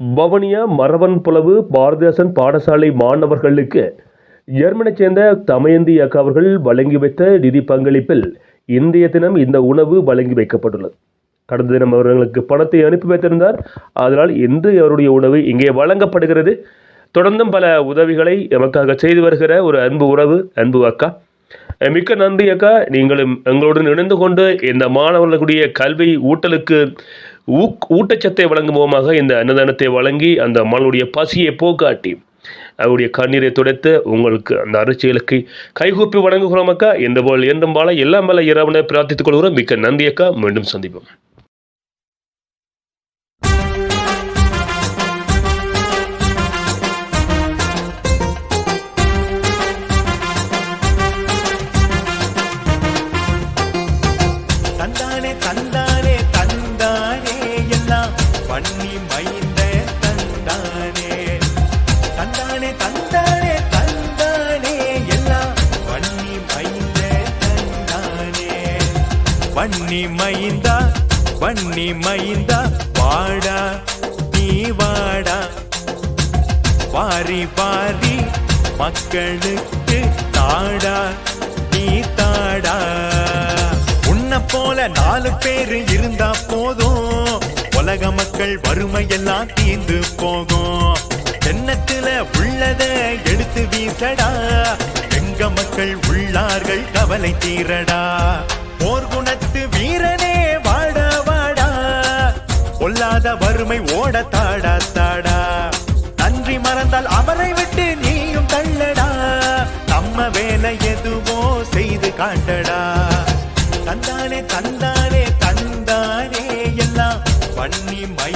வவுனியா மரவன் புலவு பாரதிதாசன் பாடசாலை மாணவர்களுக்கு ஜெர்மனைச் சேர்ந்த தமயந்தி அக்கா அவர்கள் வழங்கி வைத்த நிதி பங்களிப்பில் இன்றைய தினம் இந்த உணவு வழங்கி வைக்கப்பட்டுள்ளது. கடந்த தினம் அவர்களுக்கு பணத்தை அனுப்பி வைத்திருந்தார். அதனால் இன்று அவருடைய உணவு இங்கே வழங்கப்படுகிறது. தொடர்ந்தும் பல உதவிகளை எமக்காக செய்து வருகிற ஒரு அன்பு உறவு அன்பு அக்கா. மிக்க நன்றி அக்கா. நீங்களும் எங்களுடன் இணைந்து கொண்டு இந்த மாணவர்களுடைய கல்வி ஊட்டலுக்கு ஊக் ஊட்டச்சத்தை வழங்கும் விதமாக இந்த அன்னதானத்தை வழங்கி அந்த மாணவனுடைய பசியை போக்காட்டி அவருடைய கண்ணீரை துடைத்து உங்களுக்கு அந்த அரிசிகளுக்கு கைகூப்பி வழங்குகிறோம் அக்கா. இந்த போல் என்றும் வாழ எல்லாம் வல்ல இரவனை பிரார்த்தித்துக் கொள்கிறோம். மிக்க நன்றி அக்கா. மீண்டும் சந்திப்போம். பண்ணி மைந்தா பண்ணி மைந்தா வாடா நீ வாடா. பாரி பாரி மக்களுக்கு தாடா நீ தாடா. உன்ன போல நாலு பேரு இருந்தா போதும். உலக மக்கள் வறுமை எல்லாம் தீர்ந்து போகும். தென்னத்துல உள்ளத எடுத்து வீசடா. எங்க மக்கள் உள்ளார்கள் கவலை தீரடா. போர் பொல்லாத வறுமை ஓட தாடா தாடா. நன்றி மறந்தால் அவரை விட்டு நீயும் தள்ளடா. நம்ம வேலை எதுவோ செய்து காட்டடா. தந்தானே தந்தானே தந்தானே எல்லாம் பண்ணி மை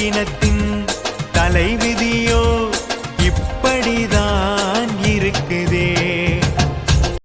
இப்படிதான் தலைவி